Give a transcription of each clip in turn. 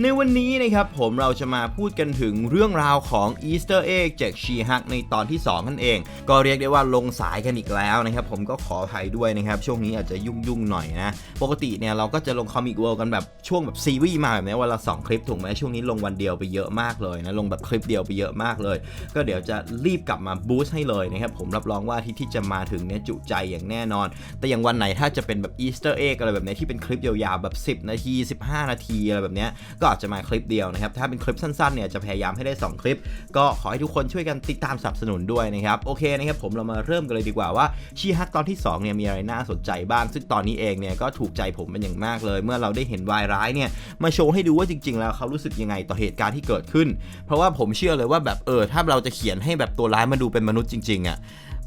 ในวันนี้นะครับผมเราจะมาพูดกันถึงเรื่องราวของ Easter Egg จากชีฮักในตอนที่ 2 นั่นเอง ก็เรียกได้ว่าลงสายกันอีกแล้วนะครับ ผมก็ขออภัยด้วยนะครับ ช่วงนี้อาจจะยุ่งๆหน่อยนะ ปกติเนี่ยเราก็จะลง Comic World กันแบบช่วงแบบซีรีส์มาแบบนี้วันละ 2 คลิปถูกไหมช่วงนี้ลงวันเดียวไปเยอะมากเลยนะลงแบบคลิปเดียวไปเยอะมากเลย ก็เดี๋ยวจะรีบกลับมาบูสต์ให้เลยนะครับผมรับรองว่าที่ที่จะมาถึงเนี่ยจุใจอย่างแน่นอน แต่อย่างวันไหนถ้าจะเป็นแบบอีสเตอร์เอ็กอะไรแบบนี้ที่เป็นคลิปยาวๆแบบ 10 นาที 15 นาทีอะไรแบบเนี้ยก็อาจจะมาคลิปเดียวนะครับ ถ้าเป็นคลิปสั้นๆเนี่ยจะพยายามให้ได้ 2 คลิป ก็ขอให้ทุกคนช่วยกันติดตามสนับสนุนด้วยนะครับ โอเคนะครับผมเรามาเริ่มกันเลยดีกว่าว่าชีฮักตอนที่2เนี่ยมีอะไรน่าสนใจบ้าง ซึ่งตอนนี้เองเนี่ยก็ถูกใจผมเป็นอย่างมากเลย เมื่อเราได้เห็นวายร้ายเนี่ยมาโชว์ให้ดูว่าจริง ๆ แล้วเขารู้สึกยังไงต่อเหตุการณ์ที่เกิดขึ้น เพราะว่าผมเชื่อเลยว่าแบบเออถ้าเราจะเขียนให้แบบตัวร้ายมาดูเป็นมนุษย์จริงๆอะ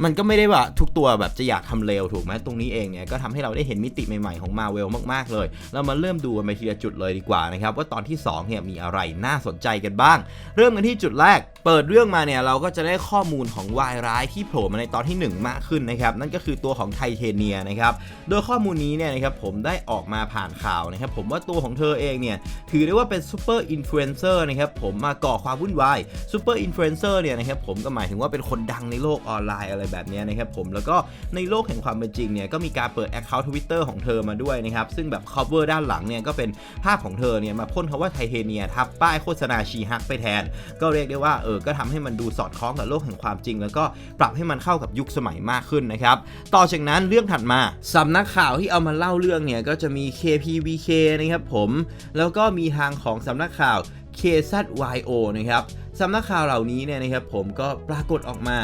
มันก็ไม่ได้ว่าทุกตัวแบบจะอยากทำเลวถูกไหมตรงนี้เองเนี่ยก็ทำให้เราได้เห็นมิติใหม่ๆของมาเวลมากๆเลย เรามาเริ่มดูกันไปทีละจุดเลยดีกว่านะครับว่าตอนที่2เนี่ยมีอะไรน่าสนใจกันบ้าง เริ่มกันที่จุดแรก เปิดเรื่องมาเนี่ยเราก็จะได้ข้อมูลของวายร้ายที่โผล่มาในตอนที่ 1 มากขึ้นนะครับ นั่นก็คือตัวของไทเทเนียนะครับ โดยข้อมูลนี้เนี่ยนะครับผมได้ออกมาผ่านข่าวนะครับ ผมว่าตัวของเธอเองเนี่ยถือได้ว่าเป็นซูเปอร์อินฟลูเอนเซอร์นะครับผมมาก่อความวุ่นวายซูเปอร์อินฟลูเอนเซอร์เนี่ยนะครับผมก็หมายถึงว่าเป็นคนดังในโลกออนไลน์อะไรแบบนี้นะครับผมแล้วก็ในโลกแห่งความเป็นจริงเนี่ยก็มีการเปิด Account Twitter ของเธอมาด้วยนะครับซึ่งแบบ cover ด้านหลังเนี่ยก็เป็นภาพของเธอเนี่ยมาพ่นคำว่าไทเทเนียทับป้ายโฆษณาชีฮักไปแทน ก็เรียกได้ว่าเออก็ทำให้มันดูสอดคล้องกับโลกแห่งความจริง แล้วก็ปรับให้มันเข้ากับยุคสมัยมากขึ้นนะครับต่อจากนั้นเรื่องถัดมาสำนักข่าวที่เอามาเล่าเรื่องเนี่ยก็จะมี KPVK นะครับผมแล้วก็มีทางของสำนักข่าว KZYO นะครับสำนักข่าวเหล่านี้เนี่ยนะครับผมก็ปรากฏออกมา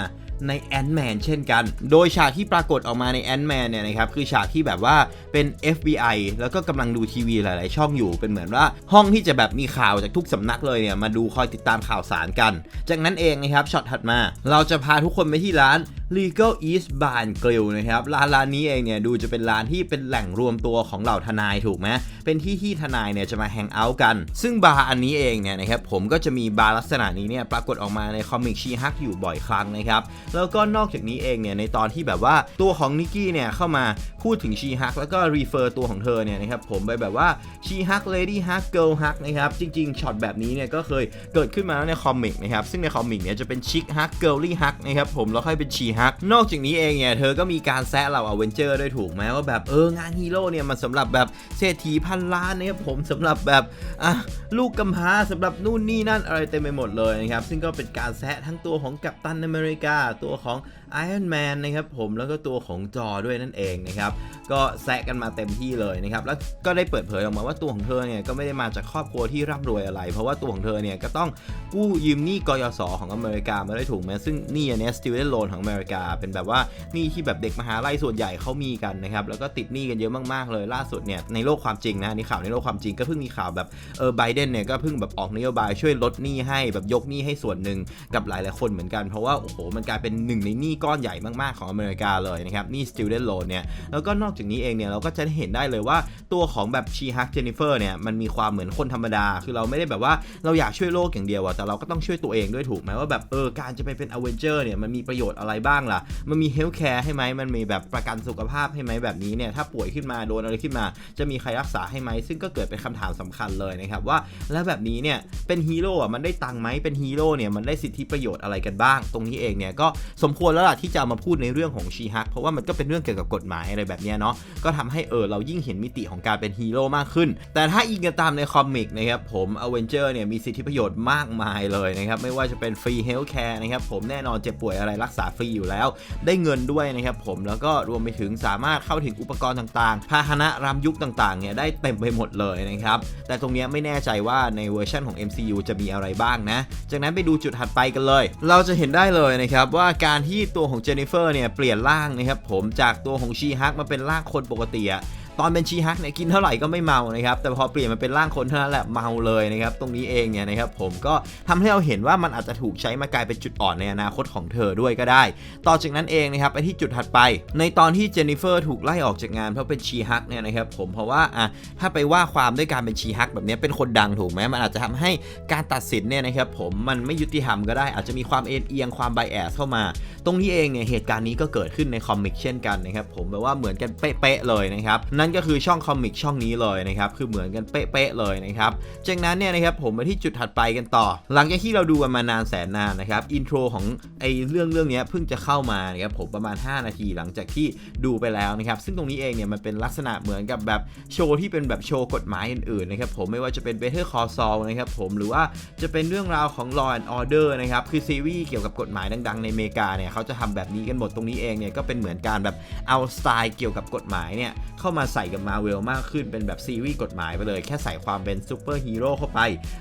ในแอนด์แมนเช่นกัน โดยฉากที่ปรากฏออกมาในแอนด์แมนเนี่ยนะครับคือฉากที่แบบว่าเป็น FBI แล้วก็กำลังดูทีวีหลาย ๆ ช่องอยู่เป็นเหมือนว่าห้องที่จะแบบมีข่าวจากทุกสำนักเลยเนี่ยมาดูคอยติดตามข่าวสารกัน จากนั้นเองนะครับช็อตถัดมา เราจะพาทุกคนไปที่ร้าน Legal East Bar n Grill นะครับร้านร้านนี้เองเนี่ยดูจะเป็นร้านที่เป็นแหล่งรวมตัวของเหล่าทนายถูกไหมเป็นที่ที่ทนายเนี่ยจะมาแฮงเอาท์กัน ซึ่งบาร์อันนี้เองเนี่ยนะครับผมก็จะมีบาร์ลักษณะนี้เนี่ยปรากฏออกมาในคอมิกชีฮักอยู่บ่อยครั้งนะครับแล้วก็นอกจากนี้เองเนี่ยในตอนที่แบบว่าตัวของนิกกี้เนี่ยเข้ามาพูดถึงชีฮักแล้วก็รีเฟอร์ตัวของเธอเนี่ยนะครับผมไปแบบว่าชีฮักเลดี้ฮักเกิลฮักนะครับจริงๆช็อตแบบนี้เนี่ยก็เคยเกิดขึ้นมาแล้วในคอมิกนะครับซึ่งในคอมิกเนี่ยจะเป็นชิคฮักเกิลลี่ฮักนะครับผมแล้วค่อยเป็นชีฮักนอกจากนี้เองเนี่ยเธอก็มีการแซะเราอเวนเจอร์ด้วยถูกไหมว่าแบบเอองานฮีโร่เนี่ยมันสำหรับแบบเศรษฐีพันล้านนะครับผมสำหรับแบบอะลูกกำพร้าสำหรับนู่นนี่นั่นอะไรเต็มไปหมดเลยนะครับซึ่งก็เป็นการแซะทั้งตัวของกัปตันอเมริกาตัวของ Iron Man นนะครับผมแล้วก็ตัวของจอด้วยนั่นเองนะครับก็แซะกันมาเต็มที่เลยนะครับแล้วก็ได้เปิดเผยออกมาว่าตัวของเธอเนี่ยก็ไม่ได้มาจากครอบครัวที่ร่ำรวยอะไร เพราะว่าตัวของเธอเนี่ยก็ต้องกู้ยืมหนี้กยศของอเมริกามาได้ถูกไหมซึ่งหนี้อันเนี้ย student loan ของอเมริกาเป็นแบบว่าหนี้ที่แบบเด็กมหาลัยส่วนใหญ่เขามีกันนะครับแล้วก็ติดหนี้กันเยอะมากๆเลยล่าสุดเนี่ยในโลกความจริงนะนี่ข่าวในโลกความจริงก็เพิ่งมีข่าวแบบเออไบเดนเนี่ยก็เพิ่งแบบออกนโยบายช่วยลดหนี้ให้แบบยกหนี้ให้ส่วนหนึ่งกับหลายๆคนเหมือนกันเพราะว่าโอ้โหมันกลายเป็นหนึ่งในหนี้ก้อนใหญ่มากๆของอเมริกาเลยนะครับหนี่ student loan เนี่ยแล้วก็นอกจากนี้เองเนี่ยเราก็จะเห็นได้เลยว่าตัวของแบบชีฮักเจนนิเฟอร์เนี่ยมันมีความเหมือนคนธรรมดา คือเราไม่ได้แบบว่าเราอยากช่วยโลกอย่างเดียวอะแต่เราก็ต้องช่วยตัวเองด้วยถูกไหมว่าแบบเออการจะไปเป็นอเวนเจอร์เนี่ยมันมีประโยชน์อะไรบ้างล่ะ มันมีเฮลท์แคร์ให้ไหมมันมีแบบประกันสุขภาพให้ไหมแบบนี้เนี่ยถ้าป่วยขึ้นมาโดนอะไรขึ้นมา จะมีใครรักษาให้ไหมซึ่งก็เกิดเป็นคำถามสำคัญเลยนะครับว่าแล้วแบบนี้เนี่ยเป็นฮีโร่อะมันได้ตังค์ไหมเป็นฮีโร่เนี่ยมันได้สิทธิประโยชน์อะไรกันบ้าง ตรงนี้เองเนี่ยก็สมควรแล้วล่ะที่จะามาพูดในเรื่องของชีฮักเพราะว่ามันก็เป็นเรื่องเกี่ยวกับกฎหมายอะไรแบบเนี้ยเนาะก็ทำให้เออเรายิ่งเห็นมิติของการเป็นฮีโร่มากขึ้น แต่ถ้าอิงกันตามในคอมิกนะครับผมอเวนเจอร์เนี่ยมีสิทธิประโยชน์มากมายเลยนะครับไม่ว่าจะเป็นฟรีเฮลท์แคร์นะครับผมแน่นอนเจ็บป่วยอะไรรักษาฟรีอยู่แล้ว ได้เงินด้วยนะครับผมแล้วก็รวมไปถึงสามารถเข้าถึงอุปกรณ์ต่างๆ พาหนะรำยุคต่างๆเนี่ยได้เต็มไปหมดเลยนะครับ แต่ตรงนี้ไม่แน่ใจว่าในเวอร์ชันของ MCU จะมีอะไรบ้างนะ จากนั้นไปดูจุดถัดไปกันเลย เราจะเห็นได้เลยนะครับว่าการที่ตัวของเจนนิเฟอร์เนี่ยเปลี่ยนร่างนะครับผมจากตัวของชีฮักมาเป็นร่างคนปกติอะ ตอนเป็นชีฮักเนี่ยกินเท่าไหร่ก็ไม่เมานะครับแต่พอเปลี่ยนมาเป็นร่างคนเท่านั้นแหละเมาเลยนะครับตรงนี้เองเนี่ยนะครับผมก็ทำให้เราเห็นว่ามันอาจจะถูกใช้มากลายเป็นจุดอ่อนในอนาคตของเธอด้วยก็ได้ ต่อจากนั้นเองนะครับไปที่จุดถัดไป ในตอนที่เจนนิเฟอร์ถูกไล่ออกจากงานเพราะเป็นชีฮักเนี่ยนะครับผมเพราะว่าอะถ้าไปว่าความด้วยการเป็นชีฮักแบบนี้เป็นคนดังถูกไหมมันอาจจะทำให้การตัดสินเนี่ยนะครับผมมันไม่ยุติธรรมก็ได้ อาจจะมีความเอ็นเอียงความไบแอสเข้ามา ตรงนี้เองเนี่ยเหตุการณ์นี้ก็เกิดขึ้นในคอมิกเช่นกันนะครับผมแบบว่าเหมือนกันเป๊ะๆเลยนะครับนั่นก็คือช่องคอมิกช่องนี้เลยนะครับ คือเหมือนกันเป๊ะๆเลยนะครับ จากนั้นเนี่ยนะครับผมมาที่จุดถัดไปกันต่อ หลังจากที่เราดูกันมานานแสนนานนะครับอินโทรของไอเรื่องเรื่องนี้เพิ่งจะเข้ามานะครับผมประมาณ 5 นาทีหลังจากที่ดูไปแล้วนะครับ ซึ่งตรงนี้เองเนี่ยมันเป็นลักษณะเหมือนกับแบบโชว์ที่เป็นแบบโชว์กฎหมายอื่นๆนะครับผมไม่ว่าจะเป็น Better Call Saul นะครับผมหรือว่าจะเป็นเรื่องราวของ Law and Order นะครับคือซีรีส์เกี่ยวกับกฎหมายดังๆในอเมริกาเนี่ยเขาจะทำแบบนี้กันหมดตรงนี้เองเนี่ยก็เป็นเหมือนการแบบเอาสไตล์เกี่ยวกับกฎหมายเนี่ยเข้ามาใส่กับมาเวลมากขึ้นเป็นแบบซีรีส์กฎหมายไปเลย แค่ใส่ความเป็นซูเปอร์ฮีโร่เข้าไป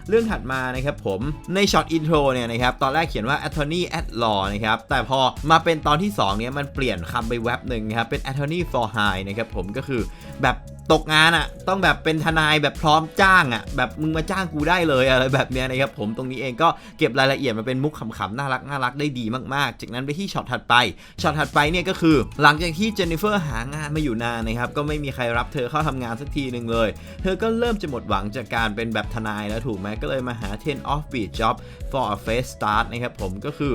เรื่องถัดมานะครับผมในช็อตอินโทรเนี่ยนะครับตอนแรกเขียนว่า attorney at law นะครับแต่พอมาเป็นตอนที่2เนี่ยมันเปลี่ยนคำไปแว็บหนึ่งครับเป็น attorney for high นะครับผมก็คือแบบ ตกงานอะ่ะ ต้องแบบเป็นทนายแบบพร้อมจ้างอะ่ะ แบบมึงมาจ้างกูได้เลยอะไรแบบเนี้ยนะครับผมตรงนี้เองก็เก็บรายละเอียดมาเป็นมุกขำๆน่ารักน่ารักได้ดีมากๆ จากนั้นไปที่ช็อตถัดไปช็อตถัดไปเนี่ยก็คือ หลังจากที่เจนนิเฟอร์หางานมาอยู่นานนะครับก็ไม่มีใครรับเธอเข้าทำงานสักทีหนึ่งเลย เธอก็เริ่มจะหมดหวังจากการเป็นแบบทนายแล้วถูกไหมก็เลยมาหา 10 offbeat job for a fresh start นะครับผมก็คือ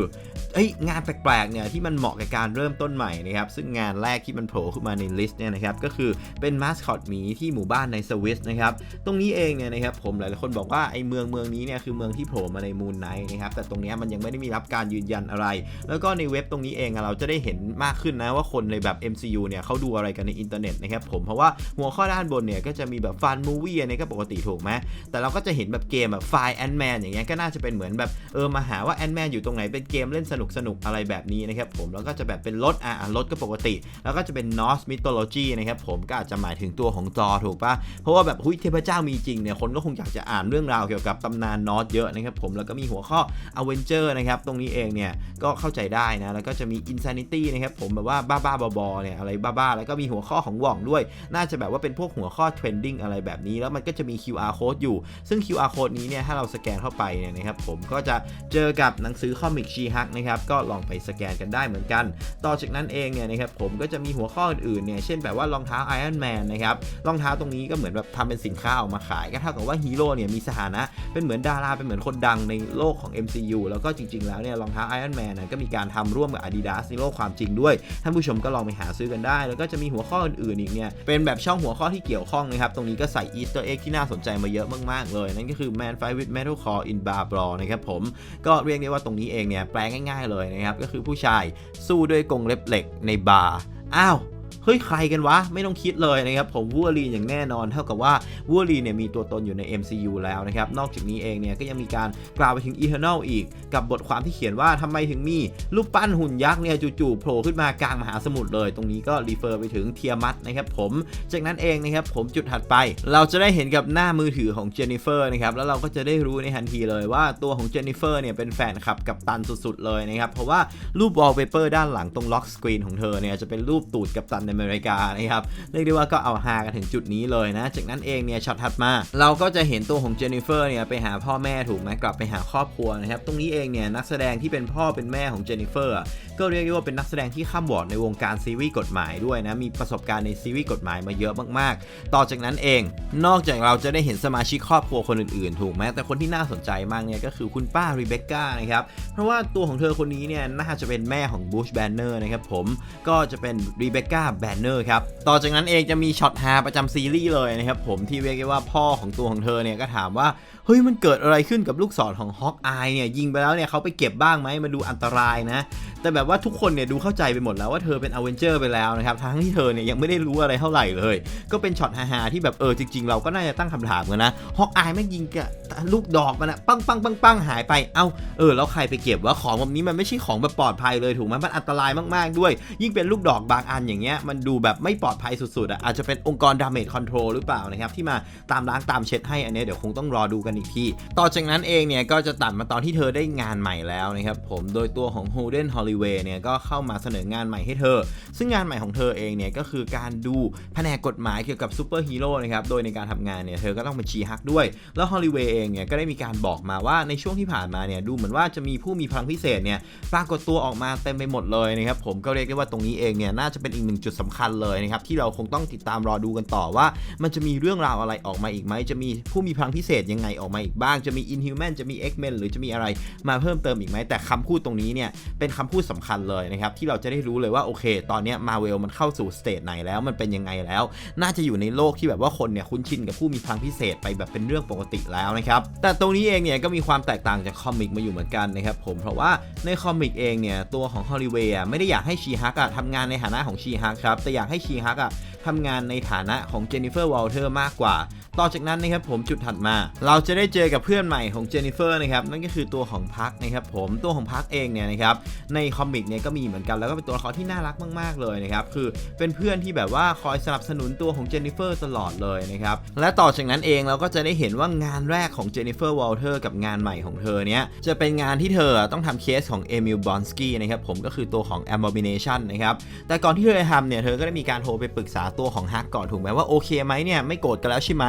เอ้ยงานแปลกๆเนี่ยที่มันเหมาะกับการเริ่มต้นใหม่นะครับซึ่งงานแรกที่มันโผล่ขึ้นมาในลิสต์เนี่ยนะครับก็คือเป็นมาสคอตหมีที่หมู่บ้านในสวิสนะครับ ตรงนี้เองเนี่ยนะครับผมหลายๆคนบอกว่าไอ้เมืองเมืองนี้เนี่ยคือเมืองที่โผล่มาในมูนไนท์นะครับ แต่ตรงนี้มันยังไม่ได้มีรับการยืนยันอะไร แล้วก็ในเว็บตรงนี้เองเราจะได้เห็นมากขึ้นนะว่าคนในแบบ MCU เนี่ยเขาดูอะไรกันในอินเทอร์เน็ตนะครับผมเพราะว่าหัวข้อด้านบนเนี่ยก็จะมีแบบฟันมูวี่อันนี้ก็ปกติถูกไหมแต่เราก็จะเห็นแบบเกมแบบไฟแอนแมนอย่างเงี้ยก็น่าจะเป็นเหมือนแบบเออมาหาว่าแอนแมนอยู่ตรงไหนเป็นเกมเล่นสนุกสนุกๆอะไรแบบนี้นะครับผมแล้วก็จะแบบเป็นรถอะอะรถก็ปกติ แล้วก็จะเป็นนอสมิโตโลจีนะครับผมก็อาจจะหมายถึงตัวของจอถูกปะเพราะว่าแบบหุยเทพเจ้ามีจริงเนี่ยคนก็คงอยากจะอ่านเรื่องราวเกี่ยวกับตำนานนอสเยอะนะครับผมแล้วก็มีหัวข้ออเวนเจอร์นะครับตรงนี้เองเนี่ยก็เข้าใจได้นะแล้วก็จะมี Insanity นะครับผมแบบว่าบ้าๆบอๆเนี่ยอะไรบ้าๆแล้วก็มีหัวข้อของหว่องด้วย น่าจะแบบว่าเป็นพวกหัวข้อเทรนดิ้งอะไรแบบนี้ แล้วมันก็จะมี QR code อยู่ ซึ่ง QR code นี้เนี่ยถ้าเราสแกนเข้าไปเนี่ยนะครับผมก็จะเจอกับหนังสือคอมิกชีฮักนะครับก็ลองไปสแกนกันได้เหมือนกัน ต่อจากนั้นเองเนี่ยนะครับผมก็จะมีหัวข้ออื่นๆเนี่ยเช่นแบบว่ารองเท้า Iron Man นะครับรองเท้าตรงนี้ก็เหมือนแบบทำเป็นสินค้าออกมาขาย ก็เท่ากับว่าฮีโร่เนี่ยมีสถานะ เป็นเหมือนดารา เป็นเหมือนคนดังในโลกของ MCU แล้วก็จริง ๆ แล้วเนี่ยรองเท้า Iron Man นะก็มีการทำร่วมกับ Adidas ในโลกความจริงด้วย ท่านผู้ชมก็ลองไปหาซื้อกันได้ แล้วก็จะมีหัวข้ออื่นๆอีกเนี่ยเป็นแบบช่องหัวข้อที่เกี่ยวข้องนะครับตรงนี้ก็ใส่ Easter egg ที่น่าสนใจมาเยอะมากๆ เลย นั่นก็คือ Man Fight with Metal Core in Bar b r a นะครับผมก็เรียกได้ว่าตรงนี้เองเนี่ยแปลง่าย ๆเลยนะครับก็คือผู้ชายสู้ด้วยกรงเล็บเหล็กในบาร์อ้าว เฮ้ยใครกันวะ ไม่ต้องคิดเลยนะครับผมวูลีอย่างแน่นอน เท่ากับว่าวูลีเนี่ยมีตัวตนอยู่ใน MCU แล้วนะครับ นอกจากนี้เองเนี่ยก็ยังมีการกล่าวไปถึง Eternal อีก กับบทความที่เขียนว่าทำไมถึงมีรูปปั้นหุ่นยักษ์เนี่ยจู่ๆโผล่ขึ้นมากลางมหาสมุทรเลย ตรงนี้ก็รีเฟอร์ไปถึงเทียมัตนะครับผม จากนั้นเองนะครับผมจุดถัดไป เราจะได้เห็นกับหน้ามือถือของเจนนิเฟอร์นะครับแล้วเราก็จะได้รู้ในทันทีเลยว่าตัวของเจนนิเฟอร์เนี่ยเป็นแฟนคลับกับตันสุดๆเลยนะครับเพราะว่ารูปวอลเปเปอร์ด้านหลังตรงล็อกสกรีนของเธอเนี่ยจะเป็นรูปตูดกับันในอเมริกานะครับเรียกได้ว่าก็เอาฮากันถึงจุดนี้เลยนะ จากนั้นเองเนี่ยช็อตถัดมา เราก็จะเห็นตัวของเจนนิเฟอร์เนี่ยไปหาพ่อแม่ถูกไหมกลับไปหาครอบครัวนะครับตรงนี้เองเนี่ยนักแสดงที่เป็นพ่อเป็นแม่ของเจนนิเฟอร์ก็เรียกได้ว่าเป็นนักแสดงที่ข้ามบอดในวงการซีรีส์กฎหมายด้วยนะมีประสบการณ์ในซีรีส์กฎหมายมาเยอะมากๆ ต่อจากนั้นเอง นอกจากเราจะได้เห็นสมาชิกครอบครัวคนอื่นๆ ถูกไหมแต่คนที่น่าสนใจมากเนี่ยก็คือคุณป้ารีเบคก้านะครับเพราะว่าตัวของเธอคนนี้เนี่ยน่าจะเป็นแม่ของบูชแบนเนอร์นะครับผมก็จะเป็นรีเบคก้าแบนเนอร์ครับ ต่อจากนั้นเองจะมีช็อตฮาประจำซีรีส์เลยนะครับผมที่เรียกได้ว่าพ่อของตัวของเธอเนี่ยก็ถามว่า เฮ้ยมันเกิดอะไรขึ้นกับลูกศรของฮอกอายเนี่ยยิงไปแล้วเนี่ยเขาไปเก็บบ้างไหมมาดูอันตรายนะ แต่แบบว่าทุกคนเนี่ยดูเข้าใจไปหมดแล้วว่าเธอเป็นอเวนเจอร์ไปแล้วนะครับทั้งที่เธอเนี่ยยังไม่ได้รู้อะไรเท่าไหร่เลย ก็เป็นช็อตฮาๆที่แบบเออจริงๆ เราก็น่าจะตั้งคำถามกันนะฮอกอายแม่ยิงกับลูกดอกมันอะปังปังปังปังหายไปเอ้าเออแล้วใครไปเก็บว่าของแบบนี้มันไม่ใช่ของแบบปลอดภัยเลยถูกไหมมันอันตรายมากๆด้วย ยิ่งเป็นลูกดอกบางอันอย่างเงี้ยมันดูแบบไม่ปลอดภัยสุดๆอะอาจจะเป็นองค์กร damage control หรือเปล่านะครับที่มาตามล้างตามเช็ดให้อันเนี้ยเดี๋ยวคงต้องรอดูกันอีกทีต่อจากนั้นเองเนี่ยก็จะตัดมาตอนที่เธอได้งานใหม่แล้วนะครับผมโดยตัวของ Holden Hollywood ลิเวเนี่ยก็เข้ามาเสนองานใหม่ให้เธอ ซึ่งงานใหม่ของเธอเองเนี่ยก็คือการดูแผนกกฎหมายเกี่ยวกับซูเปอร์ฮีโร่นะครับ โดยในการทำงานเนี่ยเธอก็ต้องเป็นชีฮักด้วย แล้วฮอลลีเวย์เองเนี่ยก็ได้มีการบอกมาว่าในช่วงที่ผ่านมาเนี่ยดูเหมือนว่าจะมีผู้มีพลังพิเศษเนี่ยปรากฏตัวออกมาเต็มไปหมดเลยนะครับผมก็เรียกได้ว่าตรงนี้เองเนี่ยน่าจะเป็นอีกหนึ่งจุดสำคัญเลยนะครับที่เราคงต้องติดตามรอดูกันต่อว่า มันจะมีเรื่องราวอะไรออกมาอีกไหมจะมีผู้มีพลังพิเศษยังไงออกมาอีกบ้าง จะมี Inhuman จะมี X-Men หรือจะมีอะไรมาเพิ่มเติมอีกไหมแต่คำพูดตรงนี้เนี่ยเป็นคำพูดสำคัญเลยนะครับ ที่เราจะได้รู้เลยว่า โอเค ตอนนี้มาเวลมันเข้าสู่สเตจไหนแล้วมันเป็นยังไงแล้ว น่าจะอยู่ในโลกที่แบบว่าคนเนี่ยคุ้นชินกับผู้มีพลังพิเศษไปแบบเป็นเรื่องปกติแล้วนะครับ แต่ตรงนี้เองเนี่ยก็มีความแตกต่างจากคอมิกมาอยู่เหมือนกันนะครับผมเพราะว่าในคอมิกเองเนี่ยตัวของฮอลลีเวย์ไม่ได้อยากให้ชีฮักอะทำงานในฐานะของชีฮักครับแต่อยากให้ชีฮักอะทำงานในฐานะของเจนนิเฟอร์วอลเทอร์มากกว่า ต่อจากนั้นนะครับผมจุดถัดมา เราจะได้เจอกับเพื่อนใหม่ของเจนนิเฟอร์นะครับนั่นก็คือตัวของพักนะครับผมตัวของพักเองเนี่ยนะครับในคอมิกเนี่ยก็มีเหมือนกันแล้วก็เป็นตัวละครที่น่ารักมาก ๆ เลยนะครับ คือเป็นเพื่อนที่แบบว่าคอยสนับสนุนตัวของเจนนิเฟอร์ตลอดเลยนะครับ และต่อจากนั้นเองเราก็จะได้เห็นว่างานแรกของเจนนิเฟอร์วอลเทอร์กับงานใหม่ของเธอเนี้ยจะเป็นงานที่เธอต้องทำเคสของเอมิลบอนสกี้นะครับผมก็คือตัวของ Abomination นะครับแต่ก่อนที่เธอจะทำเนี่ยเธอก็ได้มีการโทรไปปรึกษาตัวของฮักก่อนถูกไหมว่าโอเคไหมเนี่ยไม่โกรธกันแล้วใช่ไหม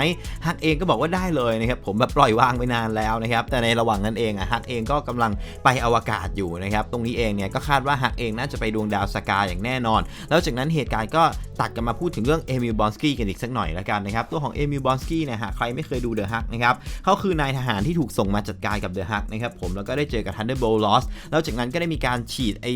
ฮักเองก็บอกว่าได้เลยนะครับผมแบบปล่อยวางไปนานแล้วนะครับแต่ในระหว่างนั้นเองอะฮักเองก็กำลังไปอวกาศอยู่นะครับตรงนี้เองเนี่ยก็คาดว่าฮักเองน่าจะไปดวงดาวสกาอย่างแน่นอน แล้วจากนั้นเหตุการณ์ก็ตัดกันมาพูดถึงเรื่องเอมิลบอนสกี้กันอีกสักหน่อยละกันนะครับตัวของเอมิลบอนสกี้เนี่ยหากใครไม่เคยดูเดอะฮักนะครับเขาคือนายทหารที่ถูกส่งมาจัดการกับเดอะฮักนะครับผมแล้วก็ได้เจอกับทันเดอร์โบลอสแล้วจากนั้นก็ได้มีการฉีดไอ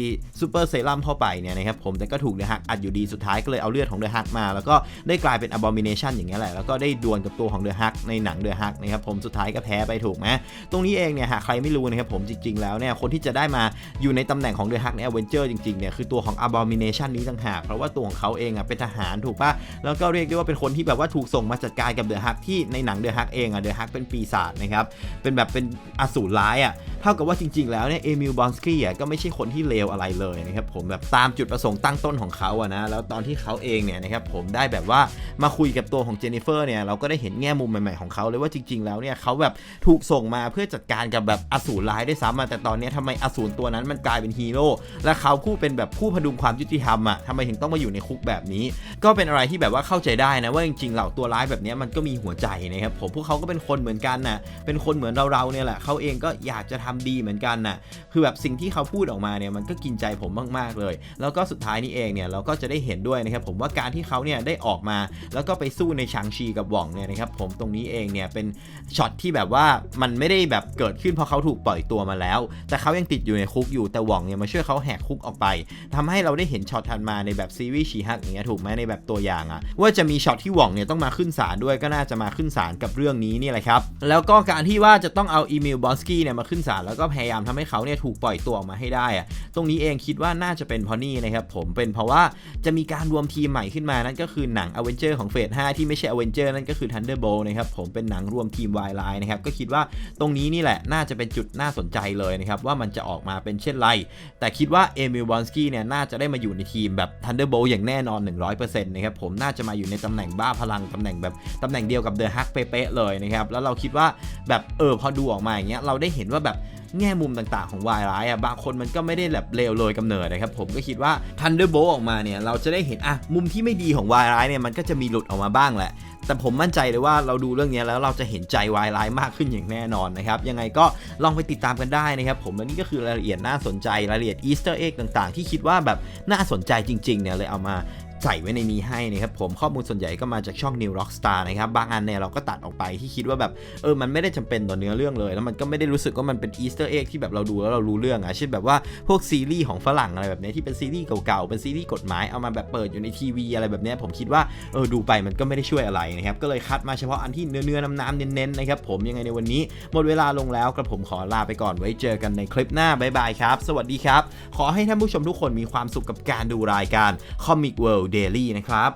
ซูเปอร์เซรั่มเข้าไปเนี่ยนะครับผมแต่ก็ถูกเดอะฮักอัดอยู่ดีสุดท้ายก็เลยเอาเลือดของเดอะฮักมา แล้วก็ได้กลายเป็น abomination อย่างเงี้ยแหละแล้วก็ได้ดวลกับตัวของเดอะฮักในหนังเดอะฮักนะครับผมสุดท้ายก็แพ้ไปถูกไหมตรงนี้เองเนี่ยหากใครไม่รู้นะครับผมจริงๆแล้วเนี่ยคนที่จะได้มาอยู่ในตำแหน่งของเดอะฮักในอเวนเจอร์จริงๆเนี่ยคือตัวของ abomination นี้ต่างหากเพราะว่าตัวของเขาเองอะเป็นทหารถูกปะแล้วก็เรียกได้ว่าเป็นคนที่แบบว่าถูกส่งมาจัดการกับเดอะฮักที่ในหนังเดอะฮักเองอะเดอะฮักเป็นปีศาจนะครับเป็นแบบเป็นอสูรร้ายอะเท่ากับว่าจริง ๆ แล้วเนี่ยเอมิลบอนสกี้อะก็ไม่ใช่คนที่เลวอะไรเลยนะครับผมแบบตามจุดประสงค์ตั้งต้นของเขาอะนะแล้วตอนที่เขาเองเนี่ยนะครับผมได้แบบว่ามาคุยกับตัวของเจนนิเฟอร์เนี่ยเราก็ได้เห็นแง่มุมใหม่ๆของเขาเลยว่าจริง ๆ แล้วเนี่ยเขาแบบถูกส่งมาเพื่อจัดการกับแบบอสูรร้ายได้ซ้ำอะแต่ตอนนี้ทำไมอสูรตัวนั้นมันกลายเป็นฮีโร่และเขาผู้เป็นแบบผู้พดุงความยุติธรรมอะทำไมถึงต้องมาอยู่ในคุกแบบนี้ ก็เป็นอะไรที่แบบว่าเข้าใจได้นะว่าจริงๆเหล่าตัวร้ายแบบนี้มันก็มีหัวใจนะครับผมพวกเขาก็เป็นคนเหมือนกันนะเป็นคนเหมือนเราๆเนี่ยแหละเขาเองก็อยากจะทำดีเหมือนกันนะคือแบบสิ่งที่เขาพูดออกมาเนี่ยมันก็กินใจผมมากๆเลย แล้วก็สุดท้ายนี้เองเนี่ยเราก็จะได้เห็นด้วยนะครับผมว่าการที่เขาเนี่ยได้ออกมา แล้วก็ไปสู้ในชางชีกับหว่องเนี่ยนะครับผมตรงนี้เองเนี่ยเป็นช็อตที่แบบว่ามันไม่ได้แบบเกิดขึ้นเพราะเขาถูกปล่อยตัวมาแล้ว แต่เขายังติดอยู่ในคุกอยู่แต่หว่องเนี่ยมาช่วยเขาแหกคุกออกไปทำให้เราได้เห็นช็อตทันมาในแบบซีรีส์ชีฮักอย่างเงี้ยถูกไหมในแบบตัวอย่างอะว่าจะมีช็อตที่หว่องเนี่ยต้องมาขึ้นศาลด้วยก็น่าจะมาขึ้นศาลกับเรื่องนี้นี่แหละครับแล้วก็การที่ว่าจะต้องเอาอีเมลบอสกี้เนี่ยมาขึ้นศาลแล้วก็พยายามทำให้เขาเนี่ยถูกปล่อยตัวออกมาให้ได้อะตรงนี้เองคิดว่าน่าจะเป็นเพราะนี่นะครับผมเป็นเพราะว่าจะมีการรวมทีมใหม่ขึ้นมานั่นก็คือหนังอเวนเจอร์ของเฟส5ที่ไม่ใช่อเวนเจอร์นั่นก็คือ Thunderbolt นะครับผมเป็นหนังรวมทีมวายไลน์นะครับก็คิดว่าตรงนี้นี่แหละน่าจะเป็นจุดน่าสนใจเลยนะครับว่ามันจะออกมาเป็นเช่นไร แต่คิดว่าเอมิลบอนสกี้เนี่ยน่าจะได้มาอยู่ในทีมแบบ Thunderbolt อย่างแน่นอน 100%นะครับผมน่าจะมาอยู่ในตำแหน่งบ้าพลังตำแหน่งแบบตำแหน่งเดียวกับเดอะฮักเป๊ะเลยนะครับแล้วเราคิดว่าแบบเออพอดูออกมาอย่างเงี้ยเราได้เห็นว่าแบบแง่มุมต่างๆของวายร้ายอะบางคนมันก็ไม่ได้แบบเลวเลยกำเนิดนะครับผมก็คิดว่า Thunderbolt ออกมาเนี่ยเราจะได้เห็นอะมุมที่ไม่ดีของวายร้ายเนี่ยมันก็จะมีหลุดออกมาบ้างแหละแต่ผมมั่นใจเลยว่าเราดูเรื่องนี้แล้วเราจะเห็นใจวายร้ายมากขึ้นอย่างแน่นอนนะครับ ยังไงก็ลองไปติดตามกันได้นะครับผมและนี่ก็คือรายละเอียดน่าสนใจรายละเอียดอีสเตอร์เอ็กต่างๆ ที่คิดว่าแบบน่าสนใจจริงๆเนี่ยเลยเอามา ใส่ไว้ในนี้ให้นะครับผมข้อมูลส่วนใหญ่ก็มาจากช่อง New Rockstar นะครับบางอันเนี่ยเราก็ตัดออกไปที่คิดว่าแบบเออมันไม่ได้จำเป็นต่อเนื้อเรื่องเลย แล้วมันก็ไม่ได้รู้สึกว่ามันเป็นอีสเตอร์เอ็กที่แบบเราดูแล้วเรารู้เรื่องอะเช่นแบบว่าพวกซีรีส์ของฝรั่งอะไรแบบเนี้ยที่เป็นซีรีส์เก่าๆเป็นซีรีส์กฎหมายเอามาแบบเปิดอยู่ในทีวีอะไรแบบเนี้ยผมคิดว่าเออดูไปมันก็ไม่ได้ช่วยอะไรนะครับก็เลยคัดมาเฉพาะอันที่เนื้อเนื้อน้ำๆเน้นๆนะครับผมยังไงในวันนี้หมดเวลาลงแล้วกระผมขอลาไปก่อนไว้เจอกันในคลิปหน้าบ๊ายบายครับ สวัสดีครับ ขอให้ท่านผู้ชมทุกคนมีความสุขกับการดูรายการ Comic World Daily นะครับ